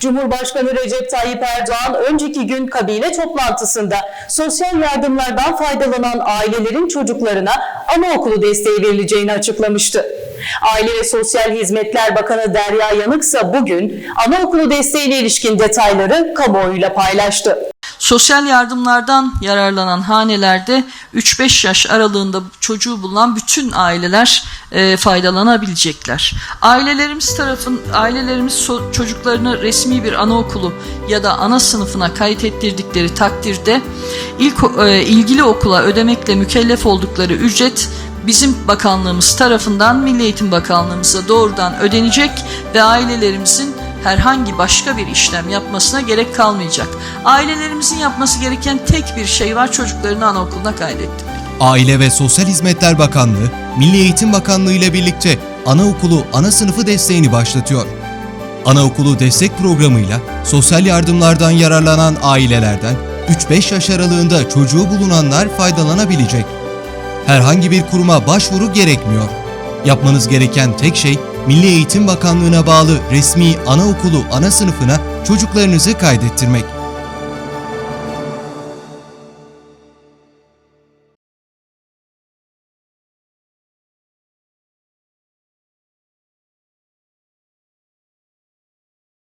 Cumhurbaşkanı Recep Tayyip Erdoğan önceki gün kabine toplantısında sosyal yardımlardan faydalanan ailelerin çocuklarına anaokulu desteği verileceğini açıklamıştı. Aile ve Sosyal Hizmetler Bakanı Derya Yanıksa bugün anaokulu desteğine ilişkin detayları kamuoyuyla paylaştı. Sosyal yardımlardan yararlanan hanelerde 3-5 yaş aralığında çocuğu bulunan bütün aileler e, faydalanabilecekler. Ailelerimiz tarafın ailelerimiz so- çocuklarını resmi bir anaokulu ya da ana sınıfına kayıt ettirdikleri takdirde ilk e, ilgili okula ödemekle mükellef oldukları ücret bizim bakanlığımız tarafından Milli Eğitim Bakanlığımıza doğrudan ödenecek ve ailelerimizin herhangi başka bir işlem yapmasına gerek kalmayacak. Ailelerimizin yapması gereken tek bir şey var çocuklarını anaokuluna kaydettirmek. Aile ve Sosyal Hizmetler Bakanlığı, Milli Eğitim Bakanlığı ile birlikte anaokulu ana sınıfı desteğini başlatıyor. Anaokulu destek programıyla sosyal yardımlardan yararlanan ailelerden 3-5 yaş aralığında çocuğu bulunanlar faydalanabilecek. Herhangi bir kuruma başvuru gerekmiyor. Yapmanız gereken tek şey Milli Eğitim Bakanlığı'na bağlı resmi anaokulu ana sınıfına çocuklarınızı kaydettirmek.